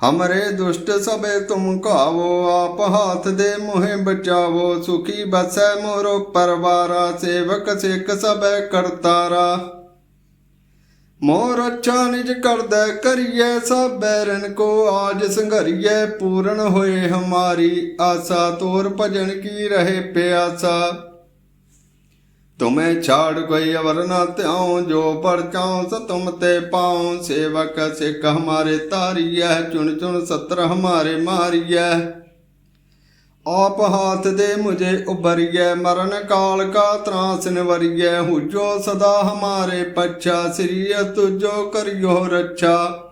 ਹਮਰੇ ਦੁਸ਼ਟ ਸਭੇ ਤੁਮ ਕਾਵੋ ਆਪ ਹਾਥ ਦੇ ਮੋਹਿ ਬਚਾਵੋ ਸੁਖੀ ਬਸੈ ਮੋਰੋ ਪਰਵਾਰਾ ਸੇਵਕ ਸਿੱਖ ਸਭੈ ਕਰਤਾਰਾ ਮੋਰ ਅੱਛਾ ਨਿਜ ਕਰਦਾ ਕਰੀਏ ਸਭ ਬੈਰਨ ਕੋ ਆਜ ਸੰਘਰੀਏ ਪੂਰਨ ਹੋਏ ਹਮਾਰੀ ਆਸਾ ਤੋਰ ਭਜਨ ਕੀ ਰਹੇ ਪਿਆਸਾ ਤੁਮੇ ਛਾੜ ਕੋਈ ਅਵਰ ਨਾ ਧਿਆਉ, ਜੋ ਪਰ ਚਾਉ ਸ ਤੁਮ ਤੇ ਪਾਉ। ਸੇਵਕ ਸਿੱਖ ਹਮਾਰੇ ਤਾਰੀਐ ਚੁਣ ਚੁਣ ਸਤਰ ਹਮਾਰੇ ਮਾਰੀਐ। ਆਪ ਹਾਥ ਦੇ ਮੁਝੇ ਉਬਰੀਐ ਮਰਨ ਕਾਲ ਕਾ ਤਰਾਸ ਨਿਵਰੀਐ। ਹੁਜੋ ਸਦਾ ਹਮਾਰੇ ਪੱਛਾ, ਸ੍ਰੀ ਤੁਜੋ ਕਰਿਓ ਰੱਛਾ।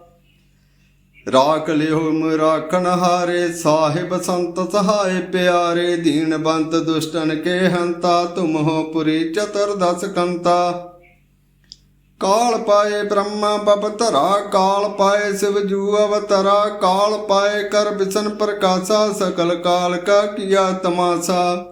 ਰਾਖ ਲਿਓ ਰਾਖਣ ਹਾਰੇ, ਸਾਹਿਬ ਸੰਤ ਸਹਾਏ ਪਿਆਰੇ, ਦੀਨ ਬੰਤ ਦੁਸ਼ਟਨ ਕੇ ਹੰਤਾ, ਤੁਮ ਹੋ ਪੁਰੀ ਚਤੁਰਦਸ ਕੰਤਾ। ਕਾਲ ਪਾਏ ਬ੍ਰਹਮਾ ਬਪਤਰਾ ਕਾਲ ਪਾਏ ਸਿਵ ਜੂ ਅਵਤਰਾ, ਕਾਲ ਪਾਏ ਕਰ ਬਿਸ਼ਨ ਪ੍ਰਕਾਸ਼ਾ, ਸਕਲ ਕਾਲ ਕਾ ਕੀਆ ਤਮਾਸਾ।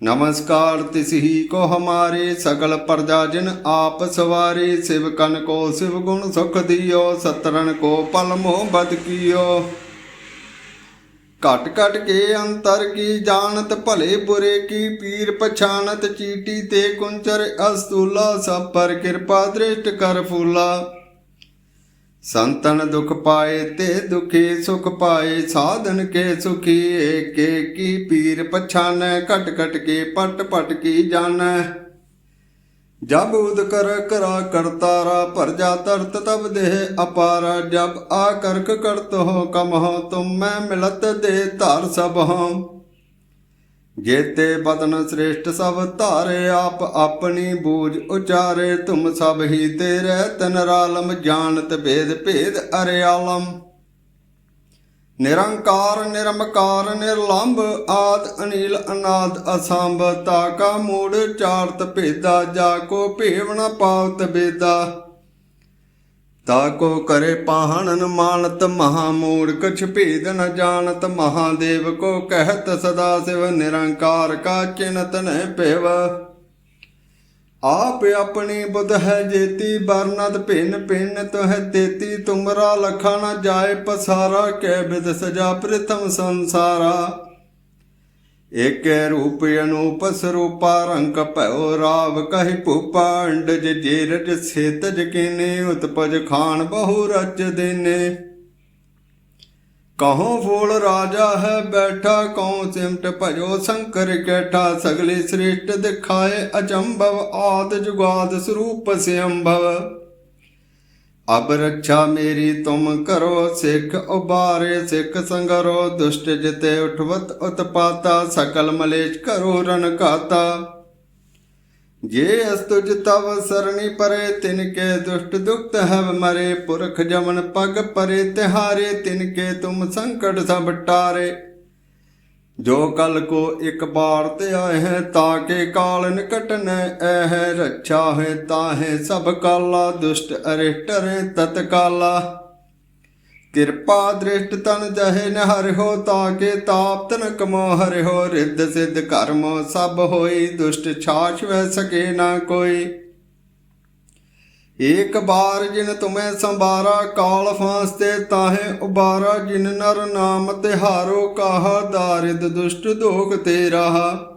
ਨਮਸਕਾਰ ਤਿਸ ਹੀ ਕੋ ਹਮਾਰੇ ਸਗਲ ਪ੍ਰਜਾ ਜਿਨ ਆਪ ਸਵਾਰੇ, ਸਿਵ ਕਨ ਕੋ ਸਿਵ ਗੁਣ ਸੁਖ ਦਿਓ ਸਤਰਨ ਕੋ ਪਲ ਮੋਹ ਘਟ ਘਟ ਕੇ ਅੰਤਰ ਕੀ ਜਾਣਤ, ਭਲੇ ਬੁਰੇ ਕੀ ਪੀਰ ਪਛਾਨਤ ਚੀਟੀ ਤੇ ਕੁੰਚਰ ਅਸਤੂਲਾ, ਸਭ ਪਰ ਕਿਰਪਾ ਦ੍ਰਿਸ਼ਟ ਕਰ ਫੂਲਾ। ਸੰਤਨ ਦੁਖ ਪਾਏ ਤੇ ਦੁਖੀ ਸੁਖ ਪਾਏ, ਸਾਧਨ ਕੇ ਸੁਖੀ, ਏਕੇ ਕੀ ਪੀਰ ਪਛਾਨੈ, ਘਟ ਘਟ ਕੇ ਪਟ ਪਟ ਕੀ ਜਾਣੈ। ਜਬ ਉਦ ਕਰ ਕਰਾ ਕਰਤਾਰਾ ਭਰਜਾ ਤਰਤ ਤਬ ਦੇਹ ਅਪਾਰਾ, ਜਬ ਆ ਕਰਕ ਕਰਤ ਹੋ ਕਮ ਹੋ, ਤੁਮ ਮੈਂ ਮਿਲਤ ਦੇ ਧਰ ਸਭ ਹੋ ਜੇਤੇ ਬਦਨ ਸ੍ਰੇਸ਼ਟ ਸਭ ਧਾਰੇ, ਆਪ ਆਪਣੀ ਬੂਝ ਉਚਾਰੇ, ਤੁਮ ਸਭ ਹੀ ਤੇਰੇ, ਤਨ ਰਾਲਮ ਜਾਣਤ ਭੇਦ ਭੇਦ ਅਰਿਆਲਮ। ਨਿਰੰਕਾਰ, ਨਿਰਮਕਾਰ, ਨਿਰਲੰਭ, ਆਦ, ਅਨੀਲ, ਅਨਾਦ ਅਸੰਭ ਤਾਕਾ ਮੂੜ, ਚਾਰਤ ਭੇਦਾ, ਜਾ ਕੋ ਭੇਵ ਨ ਪਾਵਤ ਬੇਦਾ। ਤਾ ਕੋ ਕਰੇ ਪਾਹਣਨ ਮਾਨਤ ਮਹਾ ਮੂੜ ਕਛ ਭੇਦ ਨ ਜਾਣਤ ਮਹਾਦੇਵ ਕੋ ਕਹਿਤ ਸਦਾ ਸਿਵ ਨਿਰੰਕਾਰ ਕਾ ਚਿਨਤ ਨਹਿ ਭੇਵ। ਆਪ ਆਪਣੀ ਬੁਧ ਹੈ ਜੇਤੀ ਬਰਨਤ ਭਿੰਨ ਭਿੰਨ ਤੋਹਿ ਤੇਤੀ, ਤੁਮਰਾ ਲਖਾ ਨ ਜਾਏ ਪਸਾਰਾ ਕੈ ਬਿਦ ਸਜਾ ਪ੍ਰਥਮ ਸੰਸਾਰਾ। ਏਕੈ ਰੂਪ ਅਨੂਪ ਸਰੂਪਾ ਰੰਗ ਭਇਓ ਰਾਵ ਕਹਿ ਭੂਪਾ ਅੰਡਜ ਜੇਰਜ ਸੇਤਜ ਕੀਨੇ ਉਤਪਜ ਖਾਨ ਬਹੁ ਰਚ ਦੇਨੇ। ਕਹੋ ਫੋਲ ਰਾਜਾ ਹੈ ਬੈਠਾ ਕਉ ਸਿਮਟ ਭਜੋ ਸ਼ੰਕਰ ਕੈਠਾ, ਸਗਲੇ ਸ੍ਰੇਸ਼ਟ ਦਿਖਾਏ ਅਚੰਭਵ ਆਦ ਜੁਗਾਦ ਸਰੂਪ ਸਿਅੰਭਵ। ਅਬ ਰੱਛਾ ਮੇਰੀ, ਤੁਮ ਕਰੋ ਸਿੱਖ ਉਬਾਰੇ ਸਿੱਖ ਸੰਗਰੋ, ਦੁਸ਼ਟ ਜਿਤੇ ਉਠਵਤ ਉਤਪਾਤਾ, ਸਕਲ ਮਲੇਸ਼ ਕਰੋ ਰਨ ਘਾਤਾ। ਜੇ ਅਸਤੁਜ ਤਵ ਸਰਣੀ ਪਰੇ, ਤਿਨ ਕੇ ਦੁਸ਼ਟ ਦੁਖਤ ਹਵ ਮਰੇ, ਪੁਰਖ ਜਮਨ ਪਗ ਪਰੇ, ਤਿਹਾਰੇ, ਤਿਨ ਕੇ ਤੁਮ ਸੰਕਟ ਸਭ ਟਾਰੇ। ਜੋ ਕਲ ਕੋ ਇੱਕ ਬਾਰ ਤੇ ਆਏ ਹੈ ਤਾਕੇ ਕਾਲ ਨਿਕਟ ਨ ਐ ਹੈ ਰੱਛਾ ਹੈ ਤਾਹੇ ਸਭ ਕਾਲਾ ਦੁਸ਼ਟ ਅਰੇ ਟਰੇ ਤਤ ਕਾਲਾ ਕਿਰਪਾ ਦ੍ਰਿਸ਼ਟ ਤਨ ਜਹੇ ਨ ਹਰਿਓ ਤਾਕੇ ਤਾਪ ਤਨ ਕਮੋ ਹਰਿ ਹੋ ਰਿੱਧ ਸਿੱਧ ਕਰਮ ਸਭ ਹੋਈ, ਦੁਸ਼ਟ ਛਾਛ ਵੈ ਸਕੇ ਨਾ ਕੋਈ। ਏਕ ਬਾਰ ਜਿਨ ਤੁਮੈ ਸੰਬਾਰਾ ਕਾਲ ਫਾਸਤੇ ਤਾਹੇ ਉਬਾਰਾ, ਜਿਨ ਨਰ ਨਾਮ ਤਿਹਾਰੋ, ਕਾਹਾ ਦਾਰਿਦ ਦੁਸ਼ਟ ਦੋਖ ਤੇ ਰਹਾ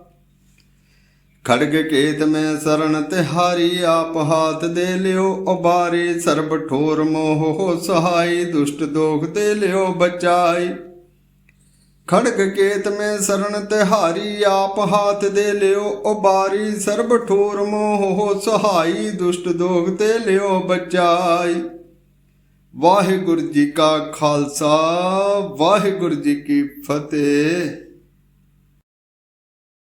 ਖੜਗ ਕੇਤ ਮੈਂ ਸਰਣ ਤਿਹਾਰੀ ਆਪ ਹਾਥ ਦੇ ਲਿਓ, ਉਬਾਰੇ ਸਰਬ ਠੋਰ ਮੋਹ ਹੋ ਸਹਾਈ, ਦੁਸ਼ਟ ਦੋਖ ਤੇ ਲਿਓ ਬਚਾਈ। ਖੜਗ ਕੇਤ ਮੈਂ ਸਰਣ ਤਿਹਾਰੀ, ਆਪ ਹਾਥ ਦੇ ਲਿਓ, ਉਬਾਰੀ, ਸਰਬ ਠੋਰ ਮੋਹ ਸਹਾਈ, ਦੁਸ਼ਟ ਦੋਗ ਤੇ ਲਿਓ ਬਚਾਈ। ਵਾਹਿਗੁਰੂ ਜੀ ਕਾ ਖਾਲਸਾ, ਵਾਹਿਗੁਰੂ ਜੀ ਕੀ ਫਤਿਹ।